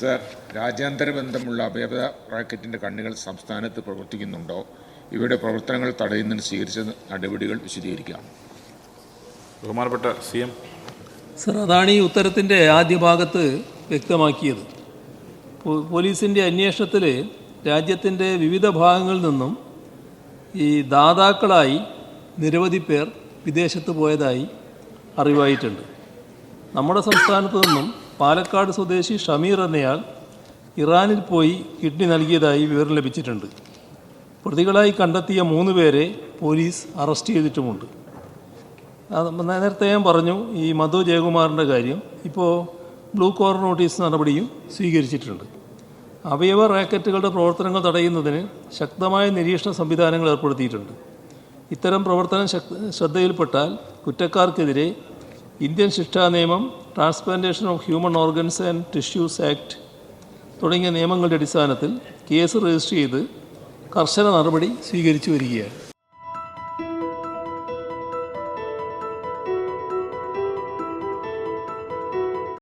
Sir രാജ്യാന്തര ബന്ധമുള്ള അഭയപദ റാക്കറ്റിന്റെ കണ്ണുകൾ സംസ്ഥാനത്ത് പ്രവർത്തിക്കുന്നുണ്ടോ? ഇവയുടെ പ്രവർത്തനങ്ങൾ തടയുന്നതിന് സ്വീകരിച്ച നടപടികൾ വിശദീകരിക്കാം. ബഹുമാനപ്പെട്ട സി എം. സർ അതാണ് ഈ ഉത്തരത്തിന്റെ ആദ്യ ഭാഗത്ത് വ്യക്തമാക്കിയത്. പോ- പോലീസിന്റെ അന്വേഷണത്തിൽ രാജ്യത്തിന്റെ വിവിധ ഭാഗങ്ങളിൽ നിന്നും ഈ ദാതാക്കളായി നിരവധി പേർ വിദേശത്ത് പോയതായി അറിവായിട്ടുണ്ട്. നമ്മുടെ സംസ്ഥാനത്തു നിന്നും പാലക്കാട് സ്വദേശി ഷമീർ എന്നയാൾ ഇറാനിൽ പോയി കിഡ്നി നൽകിയതായി വിവരം ലഭിച്ചിട്ടുണ്ട്. പ്രതികളായി കണ്ടെത്തിയ മൂന്ന് പേരെ പോലീസ് അറസ്റ്റ് ചെയ്തിട്ടുമുണ്ട്. നേരത്തെ ഞാൻ പറഞ്ഞു ഈ മധു ജയകുമാറിന്റെ കാര്യം. ഇപ്പോൾ ബ്ലൂ കോർണർ നോട്ടീസ് നടപടിയും സ്വീകരിച്ചിട്ടുണ്ട്. അവയവ റാക്കറ്റുകളുടെ പ്രവർത്തനങ്ങൾ തടയുന്നതിന് ശക്തമായ നിരീക്ഷണ സംവിധാനങ്ങൾ ഏർപ്പെടുത്തിയിട്ടുണ്ട്. ഇത്തരം പ്രവർത്തനം ശ്രദ്ധയിൽപ്പെട്ടാൽ കുറ്റക്കാർക്കെതിരെ ഇന്ത്യൻ ശിക്ഷാ നിയമം transplantation of human organs and tissues act തുടങ്ങിയ നിയമങ്ങളുടെ അടിസ്ഥാനത്തിൽ കേസ് രജിസ്റ്റർ ചെയ്ത് കർശന നടപടി സ്വീകരിച്ചു വരികയാണ്.